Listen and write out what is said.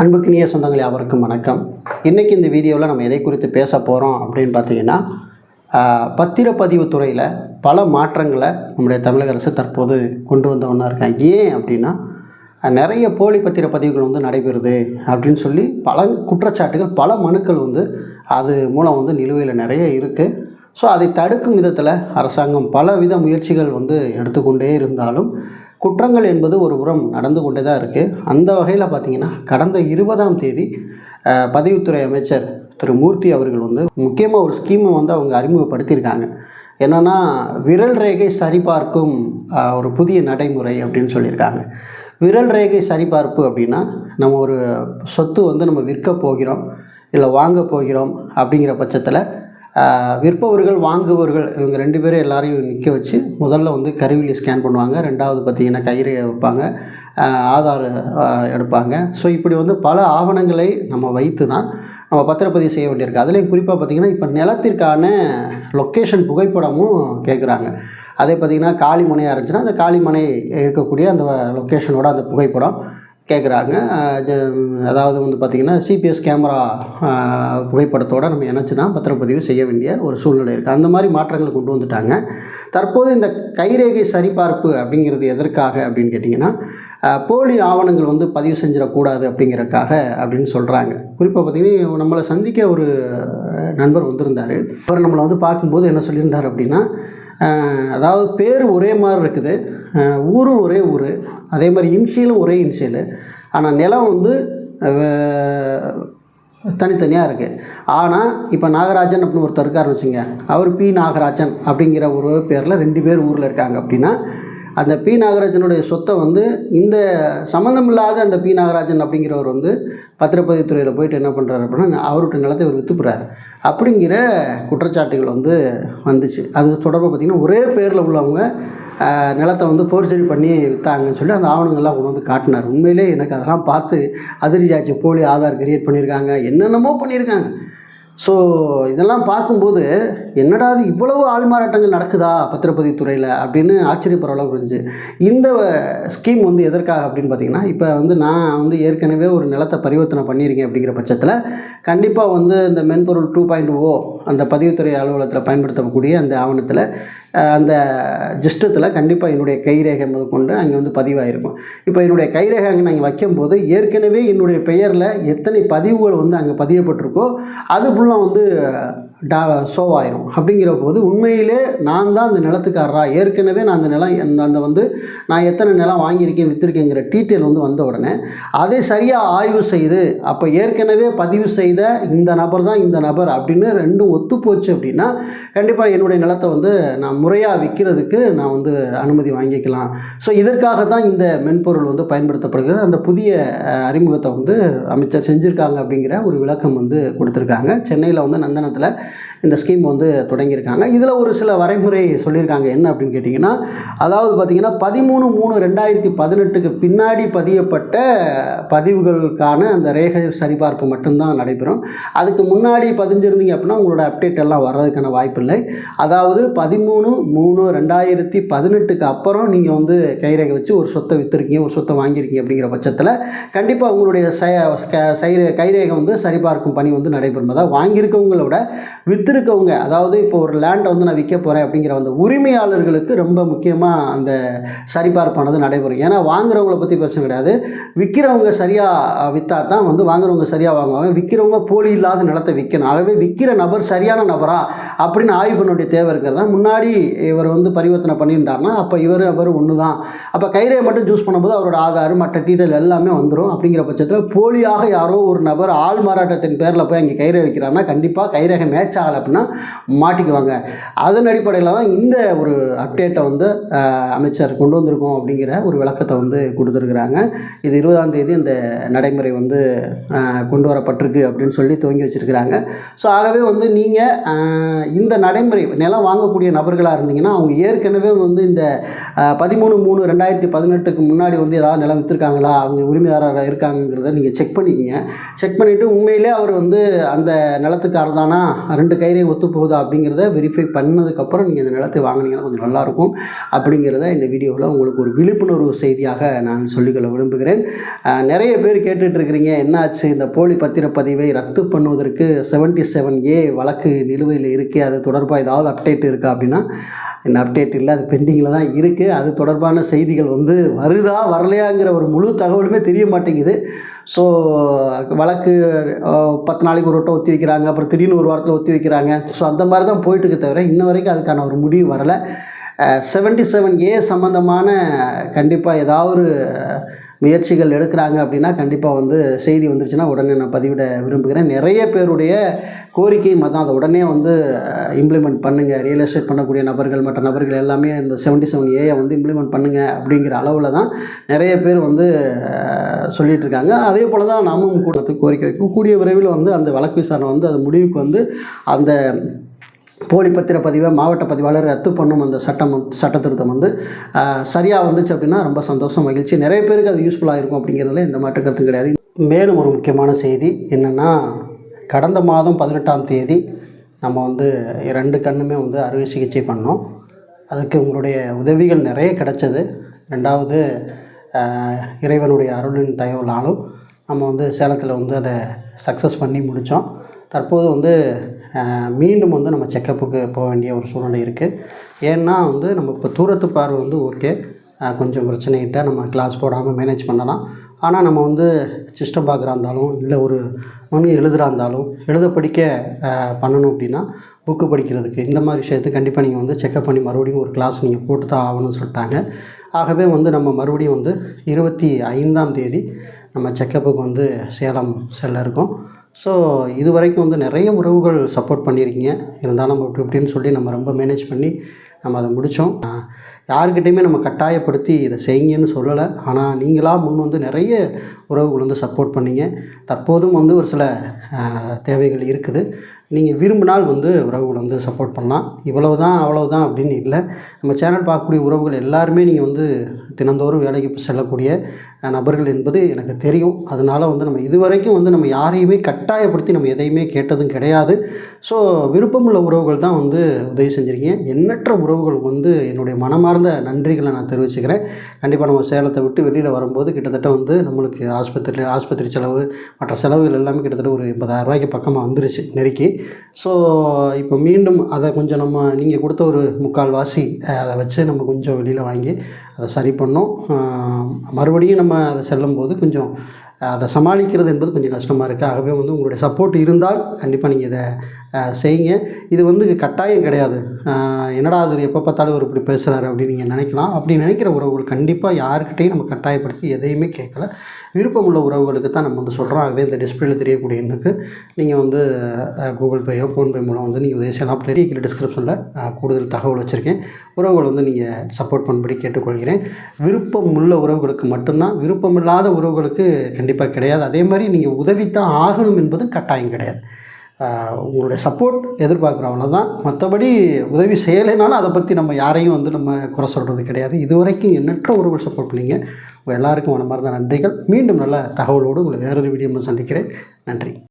அன்புக்கினிய சொந்தங்களே அவருக்கும் வணக்கம். இன்றைக்கி இந்த வீடியோவில் நம்ம எதை குறித்து பேச போகிறோம் அப்படின்னு பார்த்தீங்கன்னா பத்திரப்பதிவு துறையில் பல மாற்றங்களை நம்முடைய தமிழக அரசு தற்போது கொண்டு வந்த ஒன்றா இருக்காங்க. ஏன் அப்படின்னா நிறைய போலி பத்திரப்பதிவுகள் வந்து நடைபெறுது அப்படின்னு சொல்லி பல குற்றச்சாட்டுகள் பல மனுக்கள் வந்து அது மூலம் வந்து நிலுவையில் நிறைய இருக்குது ஸோ அதை தடுக்கும் விதத்தில் அரசாங்கம் பலவித முயற்சிகள் வந்து எடுத்துக்கொண்டே இருந்தாலும் குற்றங்கள் என்பது ஒரு புறம் நடந்து கொண்டே தான் இருக்குது அந்த வகையில் பார்த்தீங்கன்னா கடந்த இருபதாம் தேதி பதிவுத்துறை அமைச்சர் திரு. மூர்த்தி அவர்கள் வந்து முக்கியமாக ஒரு ஸ்கீமை வந்து அவங்க அறிமுகப்படுத்தியிருக்காங்க. என்னென்னா விரல் ரேகை சரிபார்க்கும் ஒரு புதிய நடைமுறை அப்படின்னு சொல்லியிருக்காங்க. விரல் ரேகை சரிபார்ப்பு அப்படின்னா நம்ம ஒரு சொத்து வந்து நம்ம விற்க போகிறோம் இல்லை வாங்க போகிறோம் அப்படிங்கிற பட்சத்தில் விற்பவர்கள் வாங்குபவர்கள் இவங்க ரெண்டு பேரும் எல்லாரையும் நிற்க வச்சு முதல்ல வந்து கருவியில் ஸ்கேன் பண்ணுவாங்க. ரெண்டாவது பார்த்தீங்கன்னா கயிறு வைப்பாங்க. ஆதார் எடுப்பாங்க. ஸோ இப்படி வந்து பல ஆவணங்களை நம்ம வைத்து தான் நம்ம பத்திரப்பதிவு செய்ய வேண்டியிருக்கு. அதுலேயும் குறிப்பாக பார்த்தீங்கன்னா இப்போ நிலத்திற்கான லொக்கேஷன் புகைப்படமும் கேட்குறாங்க அதே பார்த்திங்கன்னா காளிமனையாக இருந்துச்சுன்னா அந்த காளிமனை இருக்கக்கூடிய அந்த லொக்கேஷனோட அந்த புகைப்படம். கேட்குறாங்க அதாவது வந்து பார்த்திங்கன்னா சிபிஎஸ் கேமரா புகைப்படத்தோடு நம்ம இணைச்சி தான் பத்திரப்பதிவு செய்ய வேண்டிய ஒரு சூழ்நிலை இருக்குது அந்த மாதிரி மாற்றங்களை கொண்டு வந்துட்டாங்க. தற்போது இந்த கைரேகை சரிபார்ப்பு அப்படிங்கிறது எதற்காக அப்படின்னு கேட்டிங்கன்னா போலி ஆவணங்கள் வந்து பதிவு செஞ்சிடக்கூடாது அப்படிங்கிறக்காக அப்படின்னு சொல்கிறாங்க குறிப்பாக பார்த்திங்கன்னா நம்மளை சந்திக்க ஒரு நண்பர் வந்திருந்தார். அவர் நம்மளை வந்து பார்க்கும்போது என்ன சொல்லியிருந்தார் அப்படின்னா அதாவது பேர் ஒரே மாதிரி இருக்குது. ஊரும் ஒரே ஊர். அதே மாதிரி இன்சியலும் ஒரே இன்சியல். ஆனால் நிலம் வந்து தனித்தனியாக இருக்குது ஆனால் இப்போ நாகராஜன் அப்படின்னு ஒருத்தர் இருக்காருன்னு வச்சுங்க. அவர் பி நாகராஜன் அப்படிங்கிற ஒரு பேரில் ரெண்டு பேர் ஊரில் இருக்காங்க அப்படின்னா அந்த பி நாகராஜனுடைய சொத்தை வந்து இந்த சம்மந்தமில்லாத அந்த பி நாகராஜன் அப்படிங்கிறவர் வந்து பத்திரப்பதிவுத்துறையில் போயிட்டு என்ன பண்ணுறாரு அப்படின்னா அவருடைய நிலத்தை இவர் விற்றுப்புறாரு அப்படிங்கிற குற்றச்சாட்டுகள் வந்து வந்துச்சு. அது தொடர்பாக பார்த்திங்கன்னா ஒரே பேரில் உள்ளவங்க நிலத்தை வந்து ஃபோர்ஜரி பண்ணி விற்றாங்கன்னு சொல்லி அந்த ஆவணங்கள்லாம் கொண்டு வந்து காட்டினார். உண்மையிலே எனக்கு அதெல்லாம் பார்த்து அதிர்ச்சியாச்சு போலி ஆதார் கிரியேட் பண்ணியிருக்காங்க. என்னென்னமோ பண்ணியிருக்காங்க. ஸோ இதெல்லாம் பார்க்கும்போது என்னடா இது இவ்வளவு ஆள்மாறாட்டங்கள் நடக்குதா பத்திரப்பதிவு துறையில் அப்படின்னு ஆச்சரியப்படுற அளவுக்கு இருந்துச்சு. இந்த ஸ்கீம் வந்து எதற்காக அப்படின்னு பார்த்தீங்கன்னா இப்போ வந்து நான் வந்து ஏற்கனவே ஒரு நிலத்தை பரிவர்த்தனை பண்ணியிருக்கேன் அப்படிங்கிற பட்சத்தில் கண்டிப்பாக வந்து இந்த மென்பொருள் டூ பாயிண்ட் ஓ அந்த பதிவுத்துறை அலுவலகத்தில் பயன்படுத்தக்கூடிய அந்த ஆவணத்தில் அந்த ஜிஸ்டத்தில் கண்டிப்பாக என்னுடைய கைரேகை முதற்கொண்டு அங்கே வந்து பதிவாயிருக்கும். இப்போ என்னுடைய கைரேகை அங்கே நாங்கள் வைக்கும்போது ஏற்கனவே என்னுடைய பெயரில் எத்தனை பதிவுகள் வந்து அங்கே பதியப்பட்டிருக்கோ அது ஃபுல்லாக வந்து டா ஷோ அப்படிங்கிற போது உண்மையிலே நான் தான் அந்த நிலத்துக்காரரா? ஏற்கனவே நான் அந்த நிலம் அந்த அந்த வந்து நான் எத்தனை நிலம் வாங்கியிருக்கேன் விற்றுருக்கேங்கிற டீட்டெயில் வந்து வந்த உடனே அதை சரியாக ஆய்வு செய்து அப்போ ஏற்கனவே பதிவு செய்த இந்த நபர் தான் இந்த நபர் அப்படின்னு ரெண்டும் ஒத்து போச்சு அப்படின்னா கண்டிப்பாக என்னுடைய நிலத்தை வந்து நான் முறையாக விற்கிறதுக்கு நான் வந்து அனுமதி வாங்கிக்கலாம். ஸோ இதற்காக தான் இந்த மென்பொருள் வந்து பயன்படுத்தப்படுகிறது. அந்த புதிய அறிமுகத்தை வந்து அமைச்சர் செஞ்சுருக்காங்க அப்படிங்கிற ஒரு விளக்கம் வந்து கொடுத்துருக்காங்க. சென்னையில் வந்து நந்தனத்தில் இந்த ஸ்கீம் வந்து தொடங்கியிருக்காங்க. இதில் ஒரு சில வரைமுறை சொல்லியிருக்காங்க. என்ன அப்படின்னு கேட்டிங்கன்னா அதாவது பார்த்திங்கன்னா பதிமூணு மூணு ரெண்டாயிரத்தி பதினெட்டுக்கு பின்னாடி பதியப்பட்ட பதிவுகளுக்கான அந்த ரேகை சரிபார்ப்பு மட்டும்தான் நடைபெறும். அதுக்கு முன்னாடி பதிஞ்சிருந்தீங்க அப்படின்னா உங்களோட அப்டேட் எல்லாம் வர்றதுக்கான வாய்ப்பில்லை அதாவது பதிமூணு மூணு ரெண்டாயிரத்தி பதினெட்டுக்கு அப்புறம் நீங்கள் வந்து கைரேகை வச்சு ஒரு சொத்தை விற்றுருக்கீங்க ஒரு சொத்தை வாங்கியிருக்கீங்க அப்படிங்கிற பட்சத்தில் கண்டிப்பாக உங்களுடைய சை க- கைரேகை வந்து சரிபார்க்கும் பணி வந்து நடைபெறும். அதாவது வாங்கியிருக்கவங்கள விட விற்றுருக்கவங்க அதாவது இப்போ ஒரு லேண்டை வந்து நான் விற்க போகிறேன் அப்படிங்கிற அந்த உரிமையாளர்களுக்கு ரொம்ப முக்கியமாக அந்த சரிபார்ப்பானது நடைபெறும். ஏன்னா வாங்குறவங்கள பற்றி பிரச்சனை கிடையாது. விற்கிறவங்க சரியாக விற்றா தான் வந்து வாங்குறவங்க சரியாக வாங்குவாங்க. விற்கிறவங்க போலி இல்லாத நிலத்தை விற்கணும் ஆகவே விற்கிற நபர் சரியான நபரா அப்படின்னு ஆய்வு பண்ண வேண்டிய தேவை தான். முன்னாடி இவர் வந்து பரிவர்த்தனை பண்ணியிருந்தாருன்னா அப்போ இவர் அவர் ஒன்று தான் அப்போ கைரேகை மட்டும் சூஸ் பண்ணும்போது அவரோட ஆதார் மற்ற டீட்டெயில் எல்லாமே வந்துடும் அப்படிங்கிற பட்சத்தில் போலியாக யாரோ ஒரு நபர் ஆள் மாறாட்டத்தின் பேரில் போய் அங்கே கைரேகை வைக்கிறாருன்னா கண்டிப்பாக கைரேகை மேட்ச் ஆகலை. அப்படின்னா மாட்டிக்குவாங்க. அதன் அடிப்படையில் தான் இந்த ஒரு அப்டேட்டை வந்து அமைச்சர் கொண்டு வந்திருக்கோம் அப்படிங்கிற ஒரு விளக்கத்தை வந்து கொடுத்துருக்குறாங்க. இது இருபதாம் தேதி இந்த நடைமுறை வந்து கொண்டு வரப்பட்டிருக்கு அப்படின்னு சொல்லி துவங்கி வச்சுருக்கிறாங்க. ஸோ ஆகவே வந்து நீங்கள் இந்த நடைமுறை நிலம் வாங்கக்கூடிய நபர்களாக இருந்தீங்கன்னா அவங்க ஏற்கனவே வந்து இந்த பதிமூணு மூணு ரெண்டாயிரத்தி பதினெட்டுக்கு முன்னாடி வந்து ஏதாவது நிலம் விற்றுருக்காங்களா அவங்க உரிமையாளராக இருக்காங்கிறத நீங்கள் செக் பண்ணிக்கங்க. செக் பண்ணிவிட்டு உண்மையிலே அவர் வந்து அந்த நிலத்துக்காரர் தானா ரெண்டு கை கிரைரே ஒத்து போகுதா அப்படிங்கிறத வெரிஃபை பண்ணதுக்கப்புறம் நீங்கள் இந்த நிலத்தை வாங்கினீங்கன்னா கொஞ்சம் நல்லாயிருக்கும் அப்படிங்கிறத இந்த வீடியோவில் உங்களுக்கு ஒரு விழிப்புணர்வு செய்தியாக நான் சொல்லிக்கொள்ள விரும்புகிறேன். நிறைய பேர் கேட்டுட்ருக்கிறீங்க என்னாச்சு? இந்த போலி பத்திரப்பதிவை ரத்து பண்ணுவதற்கு செவன்ட்டி செவன் ஏ வழக்கு நிலுவையில் இருக்குது அது தொடர்பாக ஏதாவது அப்டேட் இருக்கா? அப்படின்னா இந்த அப்டேட் இல்லை அது பெண்டிங்கில் தான் இருக்குது அது தொடர்பான செய்திகள் வந்து வருதா வரலையாங்கிற ஒரு முழு தகவலுமே தெரிய மாட்டேங்குது. ஸோ வழக்கு பத்து நாளைக்கு ஒரு வட்டம் ஒத்தி வைக்கிறாங்க அப்புறம் திடீர்னு ஒரு வாரத்தில் ஒத்தி வைக்கிறாங்க. ஸோ அந்த மாதிரி தான் போயிட்டுருக்கு தவிர இன்ன வரைக்கும் அதுக்கான ஒரு முடிவு வரலை. செவன்ட்டி செவன் ஏ சம்மந்தமான கண்டிப்பாக ஏதாவது முயற்சிகள் எடுக்கிறாங்க அப்படின்னா கண்டிப்பாக வந்து செய்தி வந்துருச்சுன்னா உடனே நான் பதிவிட விரும்புகிறேன். நிறைய பேருடைய கோரிக்கையும் அதான். அதை உடனே வந்து இம்ப்ளிமெண்ட் பண்ணுங்கள் ரியல் எஸ்டேட் பண்ணக்கூடிய நபர்கள் மற்ற நபர்கள் எல்லாமே இந்த செவன்ட்டி செவன் ஏயை வந்து இம்ப்ளிமெண்ட் பண்ணுங்கள் அப்படிங்கிற அளவில் தான் நிறைய பேர் வந்து சொல்லிகிட்ருக்காங்க சொல்லிட்டு இருக்காங்க அதே போல் தான் நாமும் கூட கோரிக்கை வைக்கும் கூடிய விரைவில் வந்து அந்த வழக்கு விசாரணை வந்து அது முடிவுக்கு வந்து அந்த போலி பத்திரப்பதிவை மாவட்ட பதிவாளர் ரத்து பண்ணும் அந்த சட்டம் சட்ட திருத்தம் வந்து சரியாக வந்துச்சு அப்படின்னா ரொம்ப சந்தோஷம் மகிழ்ச்சி. நிறைய பேருக்கு அது யூஸ்ஃபுல்லாக இருக்கும் அப்படிங்கிறதுல எந்த மாற்று கருத்தும் கிடையாது. மேலும் ஒரு முக்கியமான செய்தி என்னென்னா கடந்த மாதம் பதினெட்டாம் தேதி நம்ம வந்து ரெண்டு கண்ணுமே வந்து அறுவை சிகிச்சை பண்ணோம். அதுக்கு உங்களுடைய உதவிகள் நிறைய கிடச்சிது. ரெண்டாவது இறைவனுடைய அருளின் தயவுனாலும் நம்ம வந்து சேலத்தில் வந்து அதை சக்ஸஸ் பண்ணி முடித்தோம் தற்போது வந்து மீண்டும் வந்து நம்ம செக்கப்புக்கு போக வேண்டிய ஒரு சூழ்நிலை இருக்குது ஏன்னா வந்து நம்ம இப்போ தூரத்து பார்வை வந்து ஓகே கொஞ்சம் பிரச்சனைகிட்ட நம்ம கிளாஸ் போடாமல் மேனேஜ் பண்ணலாம். ஆனால் நம்ம வந்து சிஸ்டம் பார்க்குறா இருந்தாலும் இல்லை ஒரு மனு எழுதுகிறா இருந்தாலும் எழுத படிக்க பண்ணணும் அப்படின்னா புக்கு படிக்கிறதுக்கு இந்த மாதிரி விஷயத்துக்கு கண்டிப்பாக நீங்கள் வந்து செக்கப் பண்ணி மறுபடியும் ஒரு கிளாஸ் நீங்கள் போட்டு தான் ஆகணும்னு சொல்லிட்டாங்க. ஆகவே வந்து நம்ம மறுபடியும் வந்து இருபத்தி ஐந்தாம் தேதி நம்ம செக்கப்புக்கு வந்து சேலம் செல்ல இருக்கோம். ஸோ இது வரைக்கும் வந்து நிறைய உறவுகள் சப்போர்ட் பண்ணியிருக்கீங்க. இருந்தாலும் நம்ம இப்படி இப்படின்னு சொல்லி நம்ம ரொம்ப மேனேஜ் பண்ணி நம்ம அதை முடித்தோம் யாருக்கிட்டையுமே நம்ம கட்டாயப்படுத்தி இதை செய்யுங்கன்னு சொல்லலை. ஆனால் நீங்களாக முன் வந்து நிறைய உறவுகள் வந்து சப்போர்ட் பண்ணீங்க. தற்போதும் வந்து ஒரு சில தேவைகள் இருக்குது. நீங்கள் விரும்பினால் வந்து உறவுகளை வந்து சப்போர்ட் பண்ணலாம். இவ்வளவு தான் அவ்வளவு தான் அப்படின்னு இல்லை. நம்ம சேனல் பார்க்கக்கூடிய உறவுகள் எல்லாருமே நீங்கள் வந்து தினந்தோறும் வேலைக்கு செல்லக்கூடிய நபர்கள் என்பது எனக்கு தெரியும். அதனால் வந்து நம்ம இதுவரைக்கும் வந்து நம்ம யாரையுமே கட்டாயப்படுத்தி நம்ம எதையுமே கேட்டதும் கிடையாது. ஸோ விருப்பமுள்ள உறவுகள் தான் வந்து உதவி செஞ்சுருக்கீங்க. எண்ணற்ற உறவுகள் வந்து என்னுடைய மனமார்ந்த நன்றிகளை நான் தெரிவிச்சுக்கிறேன். கண்டிப்பாக நம்ம சேலத்தை விட்டு வெளியில் வரும்போது கிட்டத்தட்ட வந்து நம்மளுக்கு ஆஸ்பத்திரி ஆஸ்பத்திரி செலவு மற்ற செலவுகள் எல்லாமே கிட்டத்தட்ட ஒரு எண்பதாயிரம் ரூபாய்க்கு பக்கமாக வந்துருச்சு நெருக்கி. ஸோ இப்போ மீண்டும் அதை கொஞ்சம் நம்ம நீங்கள் கொடுத்த ஒரு முக்கால் வாசி அதை வச்சு நம்ம கொஞ்சம் வெளியில் வாங்கி அதை சரி பண்ணோம். மறுபடியும் நம்ம அதை செல்லும்போது கொஞ்சம் அதை சமாளிக்கிறது என்பது கொஞ்சம் கஷ்டமாக இருக்குது ஆகவே வந்து உங்களுடைய சப்போர்ட் இருந்தால் கண்டிப்பாக நீங்கள் இதை செய்யுங்க. இது வந்து கட்டாயம் கிடையாது. என்னடா அது எப்போ பார்த்தாலும் ஒரு இப்படி பேசுகிறாரு அப்படின்னு நீங்கள் நினைக்கலாம். அப்படி நினைக்கிற உறவுகள் கண்டிப்பாக யாருக்கிட்டையும் நம்ம கட்டாயப்படுத்தி எதையுமே கேட்கல. விருப்பமுள்ள உறவுகளுக்கு தான் நம்ம வந்து சொல்கிறோம் ஆகவே இந்த டிஸ்பிளேல தெரியக்கூடிய எண்ணுக்கு. நீங்கள் வந்து கூகுள் பேயோ ஃபோன்பே மூலம் வந்து நீங்கள் உதவி செய்யலாம் பெரிய கீழே டிஸ்கிரிப்ஷனில் கூடுதல் தகவல் வச்சுருக்கேன். உறவுகள் வந்து நீங்கள் சப்போர்ட் பண்ணும்படி கேட்டுக்கொள்கிறேன். விருப்பம் உள்ள உறவுகளுக்கு மட்டும்தான் விருப்பமில்லாத உறவுகளுக்கு கண்டிப்பாக கிடையாது. அதே மாதிரி நீங்கள் உதவித்தான் ஆகணும் என்பது கட்டாயம் கிடையாது. உங்களுடைய சப்போர்ட் எதிர்பார்க்குறோம் அவ்வளோதான் மற்றபடி உதவி செய்யலைனாலும் அதை பற்றி நம்ம யாரையும் வந்து நம்ம குறை சொல்கிறது கிடையாது. இதுவரைக்கும் எண்ணற்ற உறவுகள் சப்போர்ட் பண்ணீங்க. உங்கள் எல்லாருக்கும் மனமார்ந்த நன்றிகள். மீண்டும் நல்ல தகவலோடு உங்களை வேறொரு வீடியோ சந்திக்கிறேன். நன்றி.